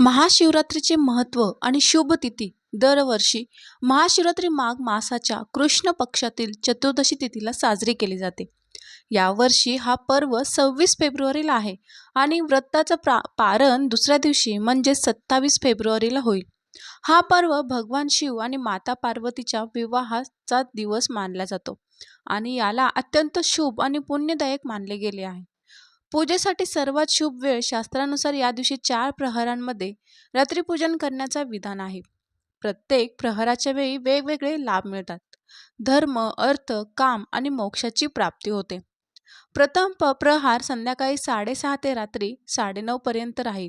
महाशिवरात्रीचे महत्त्व आणि शुभ तिथी दरवर्षी महाशिवरात्री माघ मासाच्या कृष्ण पक्षातील चतुर्दशी तिथीला साजरी केली जाते. यावर्षी हा पर्व सव्वीस फेब्रुवारीला आहे आणि व्रताचं प्रा पारण दुसऱ्या दिवशी म्हणजे सत्तावीस फेब्रुवारीला होईल. हा पर्व भगवान शिव आणि माता पार्वतीच्या विवाहाचा दिवस मानला जातो आणि याला अत्यंत शुभ आणि पुण्यदायक मानले गेले आहे. पूजेसाठी सर्वात शुभ वेळ शास्त्रानुसार या दिवशी चार प्रहरांमध्ये रात्रीपूजन करण्याचा विधान आहे. प्रत्येक प्रहराच्या वेळी वेगवेगळे लाभ मिळतात. धर्म अर्थ काम आणि मोक्षाची प्राप्ती होते. प्रथम प प्रहार संध्याकाळी साडेसहा ते रात्री साडेनऊ पर्यंत राहील.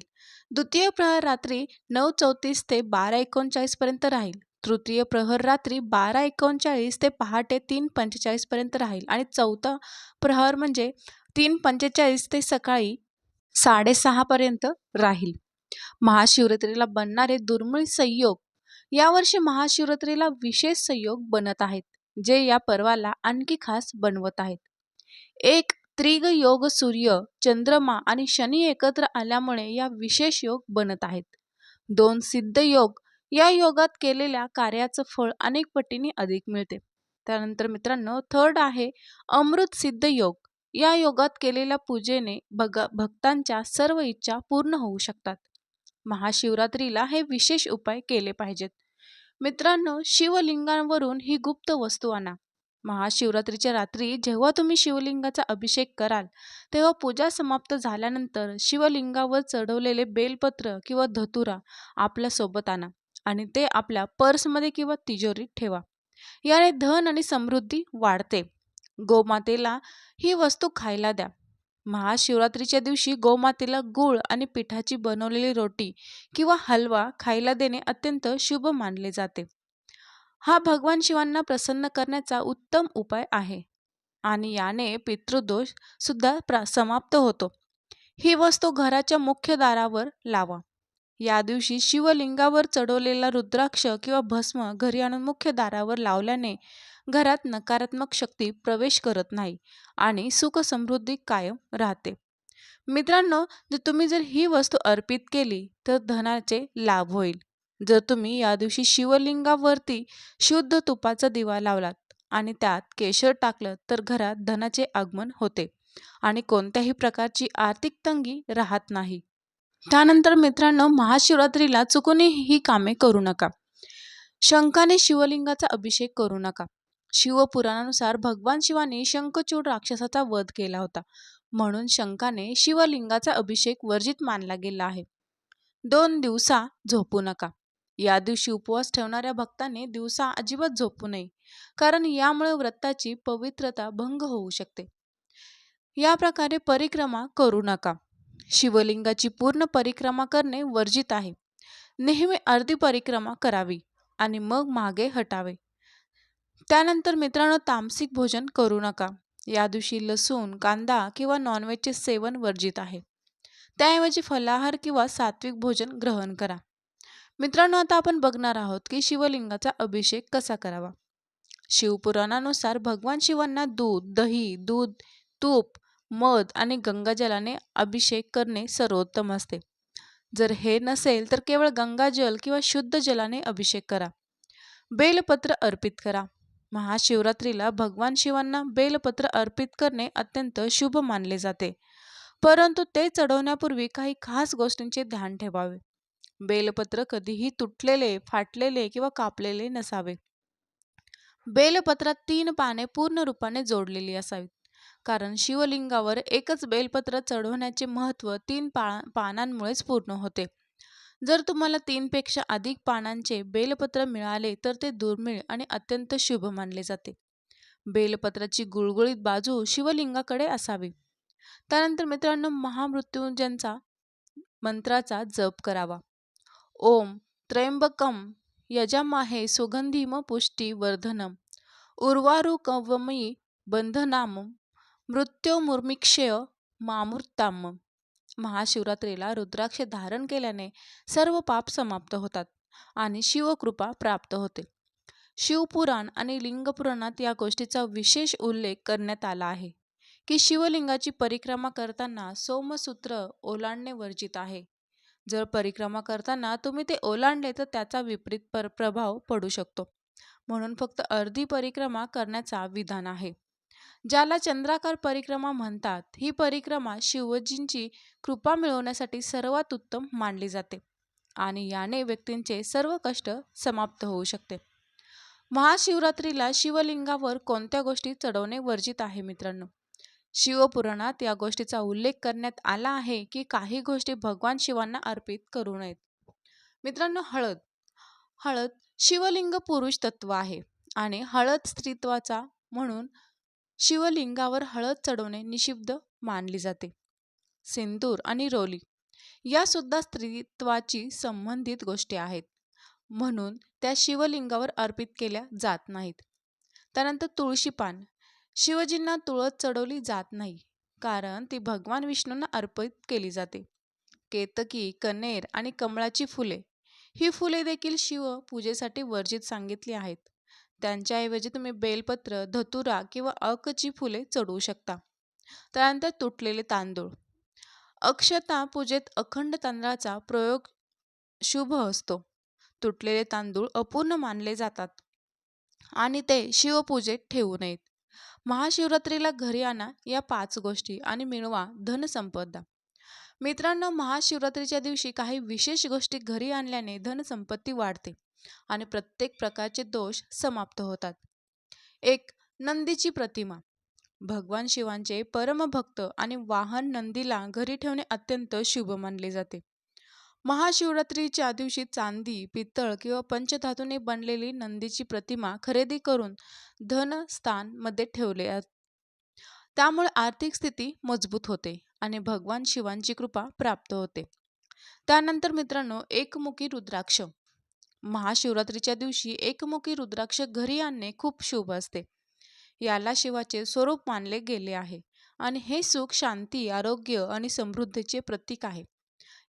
द्वितीय प्रहर रात्री नऊ चौतीस ते बारा एकोणचाळीसपर्यंत राहील. तृतीय प्रहर रात्री बारा एकोणचाळीस ते पहाटे तीन पंचेचाळीसपर्यंत राहील. आणि चौथा प्रहर म्हणजे तीन पंचेचाळीस ते सकाळी साडेसहापर्यंत राहील. महाशिवरात्रीला बनणारे दुर्मिळ संयोग यावर्षी महाशिवरात्रीला विशेष संयोग बनत आहेत जे या पर्वाला आणखी खास बनवत आहेत. एक त्रिग योग सूर्य चंद्रमा आणि शनी एकत्र आल्यामुळे या विशेष योग बनत आहेत. दोन सिद्ध योग या योगात केलेल्या कार्याचं फळ अनेक पटीने अधिक मिळते. त्यानंतर मित्रांनो थर्ड आहे अमृत सिद्ध योग. या योगात केलेल्या पूजेने भग भक्तांच्या सर्व इच्छा पूर्ण होऊ शकतात. महाशिवरात्रीला हे विशेष उपाय केले पाहिजेत. मित्रांनो शिवलिंगांवरून ही गुप्त वस्तू आणा. महाशिवरात्रीच्या रात्री जेव्हा तुम्ही शिवलिंगाचा अभिषेक कराल तेव्हा पूजा समाप्त झाल्यानंतर शिवलिंगावर चढवलेले बेलपत्र किंवा धतुरा आपल्यासोबत आणा आणि ते आपल्या पर्समध्ये किंवा तिजोरीत ठेवा. याने धन आणि समृद्धी वाढते. गोमातेला ही वस्तू खायला द्या. महाशिवरात्रीच्या दिवशी गोमातेला गूळ आणि पिठाची बनवलेली रोटी किंवा हलवा खायला देणे अत्यंत शुभ मानले जाते. हा भगवान शिवांना प्रसन्न करण्याचा उत्तम उपाय आहे आणि याने पितृदोष सुद्धा प्रा समाप्त होतो. ही वस्तू घराच्या मुख्य दारावर लावा. या दिवशी शिवलिंगावर चढवलेला रुद्राक्ष किंवा भस्म घरी आणून मुख्य दारावर लावल्याने घरात नकारात्मक शक्ती प्रवेश करत नाही आणि सुख समृद्धी कायम राहते. मित्रांनो जर तुम्ही जर ही वस्तू अर्पित केली तर धनाचे लाभ होईल. जर तुम्ही या दिवशी शिवलिंगावरती शुद्ध तुपाचा दिवा लावलात आणि त्यात केशर टाकलं तर घरात धनाचे आगमन होते आणि कोणत्याही प्रकारची आर्थिक तंगी राहत नाही. त्यानंतर मित्रांनो महाशिवरात्रीला चुकूनही ही कामे करू नका. शंखाने शिवलिंगाचा अभिषेक करू नका. शिवपुराणानुसार भगवान शिवाने शंखचूड राक्षसाचा वध केला होता. म्हणून शंखाने शिवलिंगाचा अभिषेक वर्जित मानला गेला आहे. दोन दिवसा झोपू नका. या दिवशी उपवास ठेवणाऱ्या भक्ताने दिवसा अजिबात झोपू नये. कारण यामुळे व्रताची पवित्रता भंग होऊ शकते. या प्रकारे परिक्रमा करू नका. शिवलिंगाची पूर्ण परिक्रमा करणे वर्जित आहे. नेहमी अर्धी परिक्रमा करावी आणि मग मागे हटावे. त्यानंतर मित्रांनो तामसिक भोजन करू नका. या दिवशी लसूण कांदा किंवा नॉनव्हेजचे सेवन वर्जित आहे. त्याऐवजी फलाहार किंवा सात्विक भोजन ग्रहण करा. मित्रांनो आता आपण बघणार आहोत की शिवलिंगाचा अभिषेक कसा करावा. शिवपुराणानुसार भगवान शिवांना दूध दही दूध तूप मध आणि गंगाजलाने अभिषेक करणे सर्वोत्तम असते. जर हे नसेल तर केवळ गंगाजल किंवा शुद्ध जलाने अभिषेक करा. बेलपत्र अर्पित करा. महाशिवरात्रीला भगवान शिवांना बेलपत्र अर्पित करणे अत्यंत शुभ मानले जाते. परंतु ते चढवण्यापूर्वी काही खास गोष्टींचे ध्यान ठेवावे. बेलपत्र कधीही तुटलेले फाटलेले किंवा कापलेले नसावे. बेलपत्रात तीन पाने पूर्ण रूपाने जोडलेली असावीत. कारण शिवलिंगावर एकच बेलपत्र चढवण्याचे महत्त्व तीन पा पानांमुळेच पूर्ण होते. जर तुम्हाला तीनपेक्षा अधिक पानांचे बेलपत्र मिळाले तर ते दुर्मिळ आणि अत्यंत शुभ मानले जाते. बेलपत्राची गुळगुळीत बाजू शिवलिंगाकडे असावी. त्यानंतर मित्रांनो महामृत्युंजनचा मंत्राचा जप करावा. ओम त्र्यंबकम यजामाहे सुगंधीम पुष्टी वर्धनम उर्वारुकवमी बंधनाम मृत्युमुर्मिक्षय मामूर्ताम महाशिवरात्रीला रुद्राक्ष धारण केल्याने सर्व पाप समाप्त होतात आणि शिवकृपा प्राप्त होते. शिवपुराण आणि लिंगपुराणात या गोष्टीचा विशेष उल्लेख करण्यात आला आहे की शिवलिंगाची परिक्रमा करताना सोमसूत्र ओलांडणे वर्जित आहे. जर परिक्रमा करताना तुम्ही ते ओलांडले तर त्याचा विपरीत पर प्रभाव पडू शकतो. म्हणून फक्त अर्धी परिक्रमा करण्याचा विधान आहे. ज्याला चंद्राकार परिक्रमा म्हणतात ही परिक्रमा शिवजींची कृपा मिळवण्यासाठी सर्वात उत्तम मानली जाते आणि याने व्यक्तींचे सर्व कष्ट समाप्त होऊ शकते. महाशिवरात्रीला शिवलिंगावर कोणत्या गोष्टी चढवणे वर्जित आहे मित्रांनो? शिवपुराणात या गोष्टीचा उल्लेख करण्यात आला आहे की काही गोष्टी भगवान शिवांना अर्पित करू नयेत. मित्रांनो हळद. हळद शिवलिंग पुरुष तत्व आहे आणि हळद स्त्रीत्वाचा म्हणून शिवलिंगावर हळद चढवणे निषिद्ध मानली जाते. सिंदूर आणि रोली या सुद्धा स्त्रीत्वाची संबंधित गोष्टी आहेत. म्हणून त्या शिवलिंगावर अर्पित केल्या जात नाहीत. त्यानंतर तुळशी पान. शिवजींना तुळस चढवली जात नाही कारण ती भगवान विष्णूंना अर्पित केली जाते. केतकी कनेर आणि कमळाची फुले. ही फुले देखील शिव पूजेसाठी वर्जित सांगितली आहेत. त्यांच्याऐवजी तुम्ही बेलपत्र धतुरा किंवा अकची फुले चढवू शकता. त्यानंतर तुटलेले तांदूळ. अक्षता पूजेत अखंड तांदळाचा प्रयोग शुभ असतो. तुटलेले तांदूळ अपूर्ण मानले जातात आणि ते शिवपूजेत ठेवू नयेत. महाशिवरात्रीला घरी आणा या पाच गोष्टी आणि मिळवा धनसंपदा. मित्रांनो महाशिवरात्रीच्या दिवशी काही विशेष गोष्टी घरी आणल्याने धनसंपत्ती वाढते. आणि प्रत्येक प्रकारचे दोष समाप्त होतात. एक नंदीची प्रतिमा. भगवान शिवांचे परमभक्त आणि वाहन नंदीला घरी ठेवणे अत्यंत शुभ मानले जाते. महाशिवरात्रीच्या दिवशी चांदी पितळ किंवा पंचधातूने बनलेली नंदीची प्रतिमा खरेदी करून धनस्थानमध्ये ठेवले त्यामुळे आर्थिक स्थिती मजबूत होते आणि भगवान शिवांची कृपा प्राप्त होते. त्यानंतर मित्रांनो एकमुखी रुद्राक्ष. महाशिवरात्रीच्या दिवशी एकमुखी रुद्राक्ष घरी आणणे खूप शुभ असते. याला शिवाचे स्वरूप मानले गेले आहे आणि हे सुख शांती आरोग्य आणि समृद्धीचे प्रतीक आहे.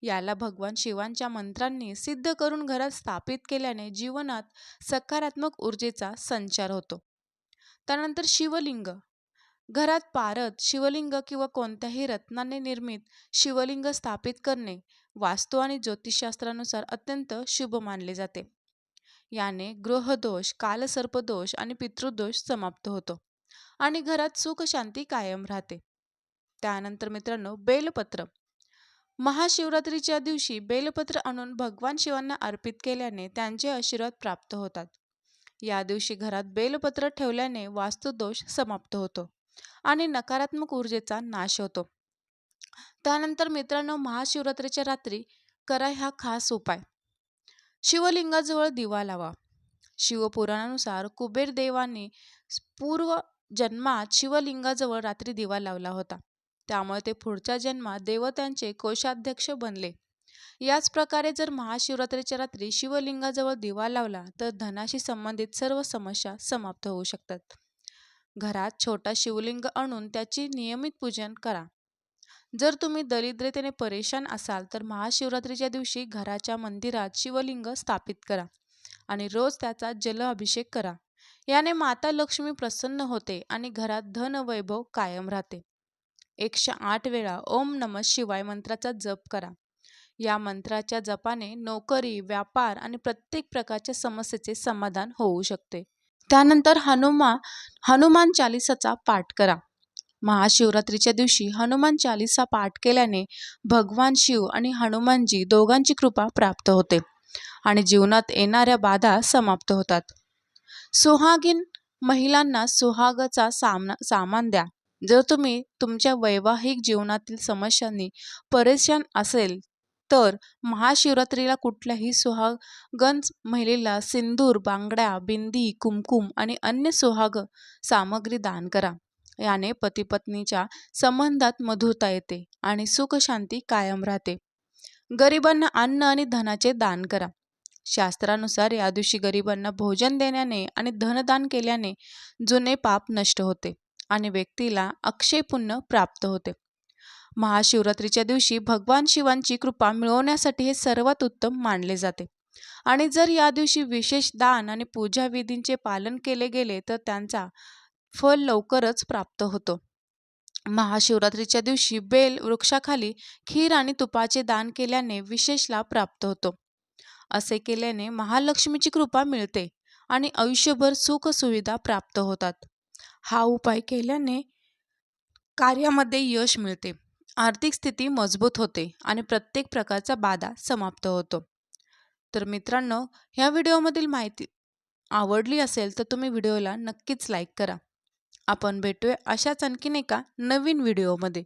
याला भगवान शिवांच्या मंत्रांनी सिद्ध करून घरात स्थापित केल्याने जीवनात सकारात्मक ऊर्जेचा संचार होतो. त्यानंतर शिवलिंग. घरात पारद शिवलिंग किंवा कोणत्याही रत्नाने निर्मित शिवलिंग स्थापित करणे वास्तू आणि ज्योतिषशास्त्रानुसार अत्यंत शुभ मानले जाते. याने ग्रहदोष कालसर्पदोष आणि पितृदोष समाप्त होतो आणि घरात सुख शांती कायम राहते. त्यानंतर मित्रांनो बेलपत्र. महाशिवरात्रीच्या दिवशी बेलपत्र आणून भगवान शिवांना अर्पित केल्याने त्यांचे आशीर्वाद प्राप्त होतात. या दिवशी घरात बेलपत्र ठेवल्याने वास्तुदोष समाप्त होतो आणि नकारात्मक ऊर्जेचा नाश होतो. त्यानंतर मित्रांनो महाशिवरात्रीच्या रात्री करा हा खास उपाय. शिवलिंगाजवळ दिवा लावा. शिवपुराणानुसार कुबेर देवाने पूर्व जन्मात शिवलिंगाजवळ रात्री दिवा लावला होता. त्यामुळे ते पुढच्या जन्मात देवतांचे कोषाध्यक्ष बनले. याच प्रकारे जर महाशिवरात्रीच्या रात्री शिवलिंगाजवळ दिवा लावला तर धनाशी संबंधित सर्व समस्या समाप्त होऊ शकतात. घरात छोटा शिवलिंग आणून त्याची नियमित पूजन करा. जर तुम्ही दरिद्रतेने परेशान असाल तर महाशिवरात्रीच्या दिवशी घराच्या मंदिरात शिवलिंग स्थापित करा आणि रोज त्याचा जल अभिषेक करा. याने माता लक्ष्मी प्रसन्न होते आणि घरात धन वैभव कायम राहते. एकशे आठ वेळा ओम नम शिवाय मंत्राचा जप करा. या मंत्राच्या जपाने नोकरी व्यापार आणि प्रत्येक प्रकारच्या समस्येचे समाधान होऊ शकते. त्यानंतर हनुमा हनुमान चालिसाचा पाठ करा. महाशिवरात्रीच्या दिवशी हनुमान चालिसा पाठ केल्याने भगवान शिव आणि हनुमानजी दोघांची कृपा प्राप्त होते आणि जीवनात येणाऱ्या बाधा समाप्त होतात. सुहागीन महिलांना सुहागाचा सामना सामान द्या. जर तुम्ही तुमच्या वैवाहिक जीवनातील समस्यांनी परेशान असेल तर महाशिवरात्रीला कुठल्याही सुहागंज महिलेला सिंदूर बांगड्या बिंदी कुमकुम आणि अन्य सुहाग सामग्री दान करा. याने पतीपत्नीच्या संबंधात मधुरता येते आणि सुखशांती कायम राहते. गरिबांना अन्न आणि धनाचे दान करा. शास्त्रानुसार या दिवशी गरिबांना भोजन देण्याने आणि धनदान केल्याने जुने पाप नष्ट होते आणि व्यक्तीला अक्षय पुण्य प्राप्त होते. महाशिवरात्रीच्या दिवशी भगवान शिवांची कृपा मिळवण्यासाठी हे सर्वात उत्तम मानले जाते. आणि जर या दिवशी विशेष दान आणि पूजा विधींचे पालन केले गेले तर त्यांचा फल लवकरच प्राप्त होतो. महाशिवरात्रीच्या दिवशी बेल वृक्षाखाली खीर आणि तुपाचे दान केल्याने विशेष लाभ प्राप्त होतो. असे केल्याने महालक्ष्मीची कृपा मिळते आणि आयुष्यभर सुखसुविधा प्राप्त होतात. हा उपाय केल्याने कार्यामध्ये यश मिळते. आर्थिक स्थिती मजबूत होते आणि प्रत्येक प्रकारचा बाधा समाप्त होतो. तर मित्रांनो ह्या व्हिडिओमधील माहिती आवडली असेल तर तुम्ही व्हिडिओला नक्कीच लाईक करा. आपण भेटूया अशाच आणखीन एका नवीन व्हिडिओमध्ये.